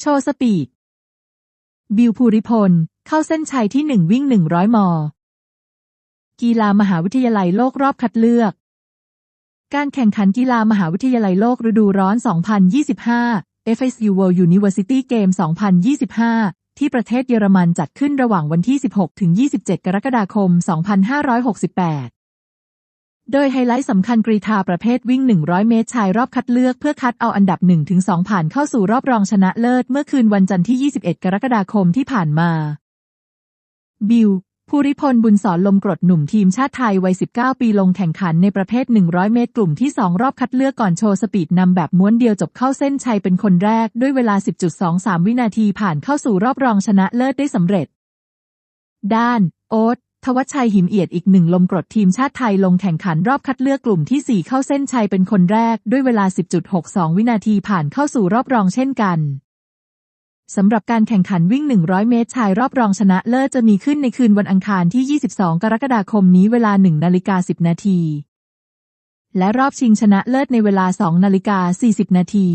โชว์สปีด บิวภูริพล เข้าเส้นชัยที่หนึ่งวิ่งหนึ่งร้อยมกีฬามหาวิทยาลัยโลกรอบคัดเลือก การแข่งขันกีฬามหาวิทยาลัยโลกฤดูร้อน 2025 FSU World University Game 2025 ที่ประเทศเยอรมันจัดขึ้นระหว่างวันที่ 16 ถึง 27 กรกฎาคม 2568 โดยไฮไลท์สำคัญกรีธาประเภทวิ่ง 100 เมตรชายรอบคัดเลือกเพื่อคัดเอาอันดับ 1-2 ผ่านเข้าสู่รอบรองชนะเลิศเมื่อคืนวันจันทร์ที่ 21 กรกฎาคมที่ผ่านมา บิวภูริพลบุญสอนลมกรดหนุ่มทีมชาติไทยวัย 19 ปีลงแข่งขันในประเภท 100 เมตรกลุ่มที่ 2 รอบคัดเลือกก่อนโชว์สปีดนำแบบม้วนเดียวจบเข้าเส้นชัยเป็นคนแรกด้วยเวลา 10.23 วินาทีผ่านเข้าสู่รอบรองชนะเลิศได้สำเร็จ ด้าน โอ๊ต ทวัชชัยหิมเอียดอีกหนึ่งลมกรดทีมชาติไทยลงแข่งขันรอบคัดเลือกกลุ่มที่ 4 เข้าเส้นชัยเป็นคนแรกด้วยเวลา 10.62 วินาทีผ่านเข้าสู่รอบรองเช่นกันสำหรับการแข่งขันวิ่ง 100 เมตรชายรอบรองชนะเลิศจะมีขึ้นในคืนวันอังคารที่ 22 กรกฎาคมนี้เวลา 1 นาฬิกา 10 นาที และรอบชิงชนะเลิศในเวลา 2 นาฬิกา 40 นาที